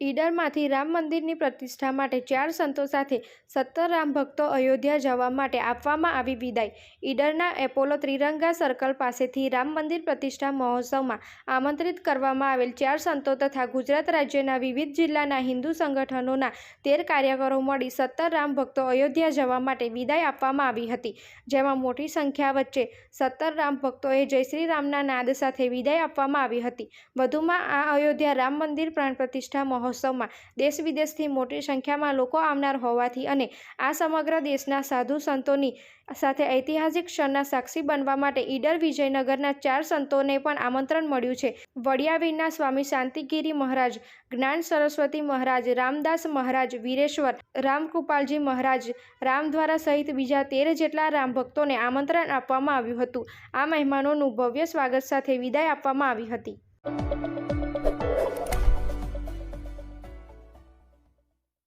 ઈડરમાંથી રામ મંદિરની પ્રતિષ્ઠા માટે ચાર સંતો સાથે સત્તર રામ ભક્તો અયોધ્યા જવા માટે આપવામાં આવી વિદાય. ઈડરના એપોલો ત્રિરંગા સર્કલ પાસેથી રામ મંદિર પ્રતિષ્ઠા મહોત્સવમાં આમંત્રિત કરવામાં આવેલ ચાર સંતો તથા ગુજરાત રાજ્યના વિવિધ જિલ્લાના હિન્દુ સંગઠનોના તેર કાર્યકરો મળી સત્તર રામ ભક્તો અયોધ્યા જવા માટે વિદાય આપવામાં આવી હતી. જેમાં મોટી સંખ્યા વચ્ચે સત્તર રામ ભક્તોએ જય શ્રી રામના નાદ સાથે વિદાય આપવામાં આવી હતી. વધુમાં આ અયોધ્યા રામ મંદિર પ્રાણ પ્રતિષ્ઠા મહોત્સવમાં દેશ વિદેશથી મોટી સંખ્યામાં લોકો આવનાર હોવાથી અને આ સમગ્ર દેશના સાધુ સંતોની સાથે ઐતિહાસિક ક્ષણના સાક્ષી બનવા માટે ઈડર વિજયનગરના ચાર સંતોને પણ આમંત્રણ મળ્યું છે. વડિયાવીરના સ્વામી શાંતિગીરી મહારાજ, જ્ઞાન સરસ્વતી મહારાજ, રામદાસ મહારાજ, વીરેશ્વર, રામકૃપાલજી મહારાજ, રામદ્વારા સહિત બીજા તેર જેટલા રામ ભક્તોને આમંત્રણ આપવામાં આવ્યું હતું. આ મહેમાનોનું ભવ્ય સ્વાગત સાથે વિદાય આપવામાં આવી હતી.